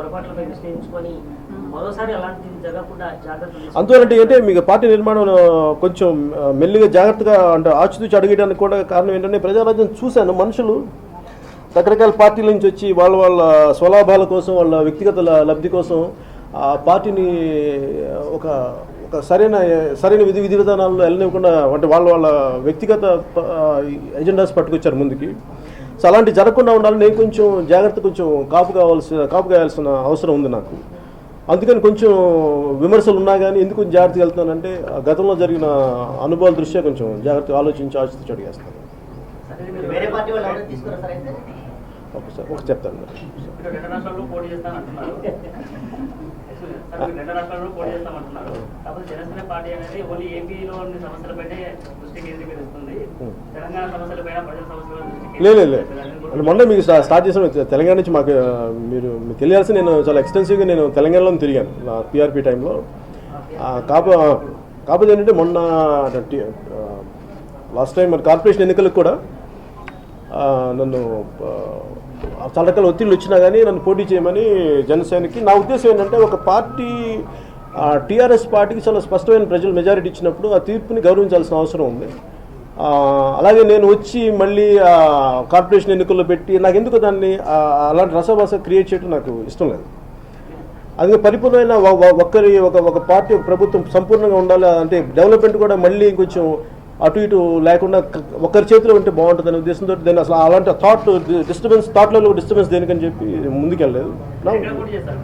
పొరపాట్లపై విశ్లేషించుకొని మరోసారి జరగకుండా అందువలంటే ఏంటంటే మీకు పార్టీ నిర్మాణం కొంచెం మెల్లిగా జాగ్రత్తగా అంటే ఆచితూచి అడిగడానికి కూడా కారణం ఏంటంటే ప్రజారాజ్యం చూశాను మనుషులు రకరకాల పార్టీల నుంచి వచ్చి వాళ్ళ వాళ్ళ స్వలాభాల కోసం వాళ్ళ వ్యక్తిగత లబ్ధి కోసం ఆ పార్టీని ఒక ఒక సరైన సరైన విధి విధి విధానాల్లో వెళ్ళనివ్వకుండా అంటే వాళ్ళ వాళ్ళ వ్యక్తిగత ఎజెండాస్ పట్టుకొచ్చారు ముందుకి. సో అలాంటి జరగకుండా ఉండాలని నేను కొంచెం జాగ్రత్త కొంచెం కాపు కావాల్సిన కాపు కావాల్సిన అవసరం ఉంది నాకు. అందుకని కొంచెం విమర్శలు ఉన్నా కానీ ఎందుకు కొంచెం జాగ్రత్తగా వెళ్తున్నానంటే గతంలో జరిగిన అనుభవాల దృష్ట్యా కొంచెం జాగ్రత్తగా ఆలోచించి ఆచితూచి అడిగేస్తాను. ఒకసారి ఒక చెప్తాను. రెండు రాష్ట్రాల్లో పోటీ చేస్తామంటున్నారు. కాకపోతే జనసేన పార్టీ అనేది ఓన్లీ ఏపీలో సమస్యలపైనే దృష్టి కేంద్రీకరిస్తుంది. తెలంగాణ సమస్యలపైన ప్రజల సమస్యల లేదు లేదు మొన్న మీకు స్టా- స్టార్ట్ చేసిన తెలంగాణ నుంచి మాకు మీరు మీకు తెలియాల్సి నేను చాలా ఎక్స్టెన్సివ్గా నేను తెలంగాణలో తిరిగాను. నా పిఆర్పి టైంలో కాకపోతే కాకపోతే ఏంటంటే మొన్న లాస్ట్ టైం మరి కార్పొరేషన్ ఎన్నికలకు కూడా నన్ను చాలా రకాల ఒత్తిళ్ళు వచ్చినా కానీ నన్ను పోటీ చేయమని జనసేనకి. నా ఉద్దేశం ఏంటంటే ఒక పార్టీ టీఆర్ఎస్ పార్టీకి చాలా స్పష్టమైన ప్రజలు మెజారిటీ ఇచ్చినప్పుడు ఆ తీర్పుని గౌరవించాల్సిన అవసరం ఉంది. అలాగే నేను వచ్చి మళ్ళీ కార్పొరేషన్ ఎన్నికల్లో పెట్టి నాకు ఎందుకు దాన్ని అలాంటి రసభాస క్రియేట్ చేయడం నాకు ఇష్టం లేదు. అది పరిపూర్ణమైన ఒ- ఒక్కరి ఒక ఒక పార్టీ ఒక ప్రభుత్వం సంపూర్ణంగా ఉండాలి అంటే డెవలప్మెంట్ కూడా మళ్ళీ ఇంకొంచెం అటు ఇటు లేకుండా ఒకరి చేతిలో ఉంటే బాగుంటుంది అనే ఉద్దేశంతో నేను అసలు అలాంటి థాట్ డిస్టర్బెన్స్ థాట్లలో డిస్టర్బెన్స్ దేనికని చెప్పి ముందుకెళ్ళలేదు.